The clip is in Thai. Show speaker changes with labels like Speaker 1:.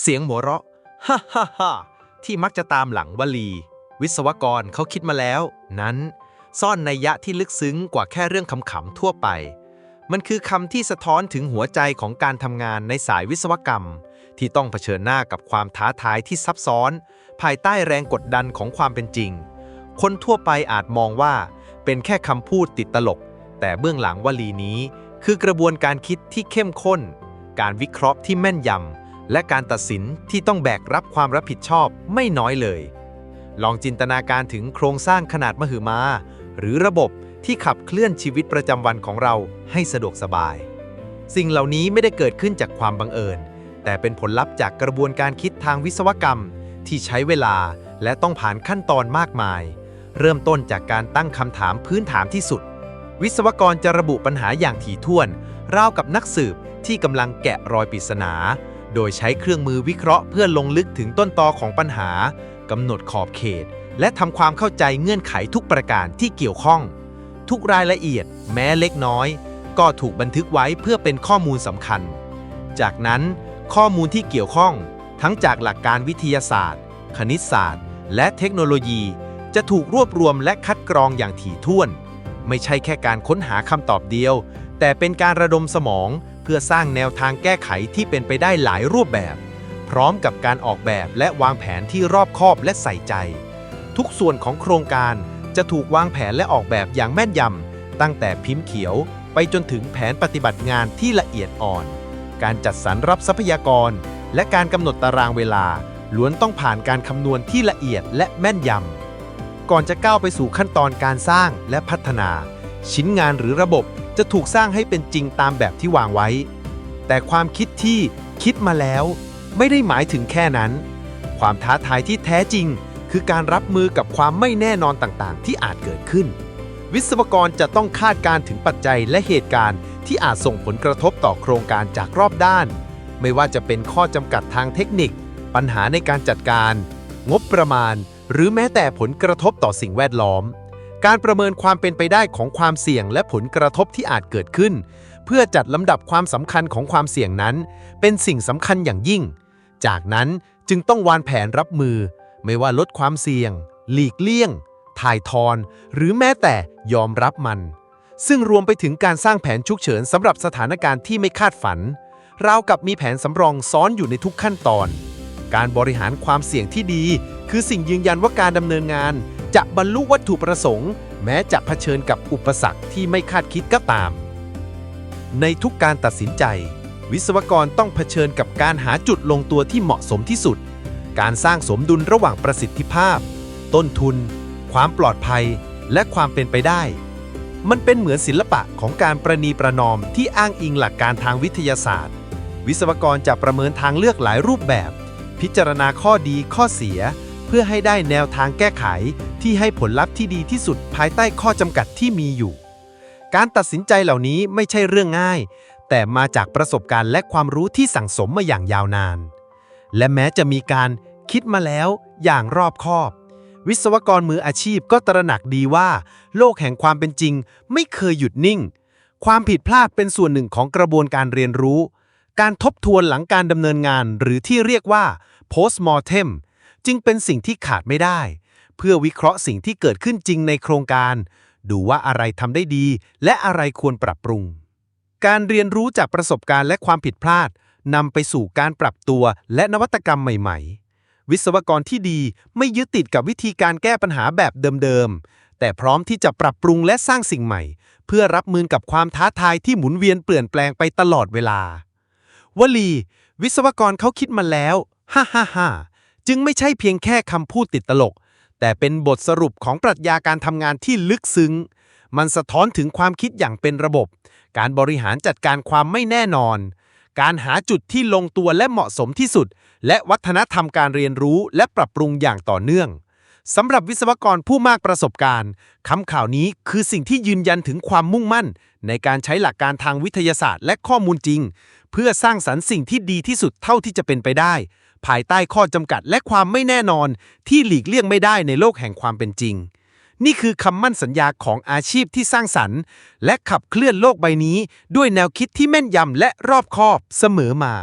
Speaker 1: เสียงหัวเราะฮ่าฮ่าฮ่าที่มักจะตามหลังวลี วิศวกรเขาคิดมาแล้ว นั้น ซ่อนนัยยะที่ลึกซึ้งกว่าแค่เรื่องขำๆทั่วไป มันคือคำที่สะท้อนถึงหัวใจของการทำงานในสายวิศวกรรม ที่ต้องเผชิญหน้ากับความท้าทายที่ซับซ้อน ภายใต้แรงกดดันของความเป็นจริง คนทั่วไปอาจมองว่า เป็นแค่คำพูดติดตลก แต่เบื้องหลังวลีนี้ คือกระบวนการคิดที่เข้มข้น การวิเคราะห์ที่แม่นยำ และการตัดสินที่ต้องแบกรับความรับผิดชอบไม่น้อยเลย ลองจินตนาการถึงโครงสร้างขนาดมหึมา หรือระบบที่ขับเคลื่อนชีวิตประจำวันของเราให้สะดวกสบาย สิ่งเหล่านี้ไม่ได้เกิดขึ้นจากความบังเอิญ แต่เป็นผลลัพธ์จากกระบวนการคิดทางวิศวกรรม ที่ใช้เวลาและต้องผ่านขั้นตอนมากมาย เริ่มต้นจากการตั้งคำถามพื้นฐานที่สุด วิศวกรจะระบุปัญหาอย่างถี่ถ้วน ราวกับนักสืบที่กำลังแกะรอยปริศนา โดยใช้เครื่องมือวิเคราะห์เพื่อลงลึกถึงต้นตอของปัญหากำหนดขอบเขต และทำความเข้าใจเงื่อนไขทุกประการที่เกี่ยวข้อง ทุกรายละเอียด แม้เล็กน้อย ก็ถูกบันทึกไว้เพื่อเป็นข้อมูลสำคัญ จากนั้นข้อมูลที่เกี่ยวข้อง ทั้งจากหลักการวิทยาศาสตร์ คณิตศาสตร์ และเทคโนโลยี จะถูกรวบรวมและคัดกรองอย่างถี่ถ้วน ไม่ใช่แค่การค้นหาคำตอบเดียว แต่เป็นการระดมสมอง เพื่อสร้างแนวทางแก้ไขที่เป็นไปได้หลายรูปแบบ พร้อมกับการออกแบบและวางแผนที่รอบคอบและใส่ใจ ทุกส่วนของโครงการจะถูกวางแผนและออกแบบอย่างแม่นยำตั้งแต่พิมพ์เขียวไปจนถึงแผนปฏิบัติงานที่ละเอียดอ่อน การจัดสรรรับทรัพยากร และการกำหนดตารางเวลา ล้วนต้องผ่านการคำนวณที่ละเอียดและแม่นยำก่อนจะก้าวไปสู่ขั้นตอนการสร้างและพัฒนา ชิ้นงานหรือระบบจะถูกสร้างให้เป็นจริงตามแบบที่วางไว้ แต่ความคิดที่คิดมาแล้ว ไม่ได้หมายถึงแค่นั้น ความท้าทายที่แท้จริง คือการรับมือกับความไม่แน่นอนต่างๆ ที่อาจเกิดขึ้น วิศวกรจะต้องคาดการณ์ถึงปัจจัยและเหตุการณ์ ที่อาจส่งผลกระทบต่อโครงการจากรอบด้าน ไม่ว่าจะเป็นข้อจำกัดทางเทคนิค ปัญหาในการจัดการ งบประมาณ หรือแม้แต่ผลกระทบต่อสิ่งแวดล้อม การประเมินความเป็นไปได้ของความเสี่ยงและผลกระทบที่อาจเกิดขึ้น เพื่อจัดลำดับความสำคัญของความเสี่ยงนั้น เป็นสิ่งสำคัญอย่างยิ่ง จากนั้นจึงต้องวางแผนรับมือ ไม่ว่าลดความเสี่ยง หลีกเลี่ยง ถ่ายทอน หรือแม้แต่ยอมรับมัน ซึ่งรวมไปถึงการสร้างแผนฉุกเฉินสำหรับสถานการณ์ที่ไม่คาดฝันราวกับมีแผนสำรองซ้อนอยู่ในทุกขั้นตอน การบริหารความเสี่ยงที่ดี คือสิ่งยืนยันว่าการดำเนินงาน จะบรรลุวัตถุประสงค์ แม้จะเผชิญกับอุปสรรคที่ไม่คาดคิดก็ตาม ในทุกการตัดสินใจ วิศวกรต้องเผชิญกับการหาจุดลงตัวที่เหมาะสมที่สุด การสร้างสมดุลระหว่างประสิทธิภาพ ต้นทุน ความปลอดภัย และความเป็นไปได้ มันเป็นเหมือนศิลปะของการประนีประนอมที่อ้างอิงหลักการทางวิทยาศาสตร์ วิศวกรจะประเมินทางเลือกหลายรูปแบบ พิจารณาข้อดีข้อเสีย พื่อให้ได้แนวทางแก้ไขที่ให้ผลลัพธ์ที่ดีที่สุดภายใต้ข้อจำกัดที่มีอยู่ การตัดสินใจเหล่านี้ไม่ใช่เรื่องง่าย แต่มาจากประสบการณ์และความรู้ที่สั่งสมมาอย่างยาวนาน และแม้จะมีการคิดมาแล้วอย่างรอบคอบ วิศวกรมืออาชีพก็ตระหนักดีว่า โลกแห่งความเป็นจริงไม่เคยหยุดนิ่ง ความผิดพลาดเป็นส่วนหนึ่งของกระบวนการเรียนรู้ การทบทวนหลังการดำเนินงานหรือที่เรียกว่า post mortem จึงเป็นสิ่งที่ขาดไม่ได้ เพื่อวิเคราะห์สิ่งที่เกิดขึ้นจริงในโครงการ ดูว่าอะไรทำได้ดี และอะไรควรปรับปรุง การเรียนรู้จากประสบการณ์และความผิดพลาดนำไปสู่การปรับตัวและนวัตกรรมใหม่ๆ วิศวกรที่ดีไม่ยึดติดกับวิธีการแก้ปัญหาแบบเดิมๆ แต่พร้อมที่จะปรับปรุงและสร้างสิ่งใหม่ เพื่อรับมือกับความท้าทายที่หมุนเวียนเปลี่ยนแปลงไปตลอดเวลา วลี วิศวกรเขาคิดมาแล้ว ฮ่าฮ่าฮ่า จึงไม่ใช่เพียงแค่คำพูดติดตลก แต่เป็นบทสรุปของปรัชญาการทำงานที่ลึกซึ้ง มันสะท้อนถึงความคิดอย่างเป็นระบบ การบริหารจัดการความไม่แน่นอน การหาจุดที่ลงตัวและเหมาะสมที่สุด และวัฒนธรรมการเรียนรู้และปรับปรุงอย่างต่อเนื่องสำหรับวิศวกรผู้มากประสบการณ์คำข่าวนี้คือสิ่งที่ยืนยันถึงความมุ่งมั่น ในการใช้หลักการทางวิทยาศาสตร์ และข้อมูลจริง เพื่อสร้างสรรค์สิ่งที่ดีที่สุดเท่าที่จะเป็นไปได้ ภายใต้ข้อจำกัดและความไม่แน่นอนที่หลีกเลี่ยงไม่ได้ในโลกแห่งความเป็นจริง นี่คือคำมั่นสัญญาของอาชีพที่สร้างสรรค์ และขับเคลื่อนโลกใบนี้ด้วยแนวคิดที่แม่นยำและรอบคอบเสมอมา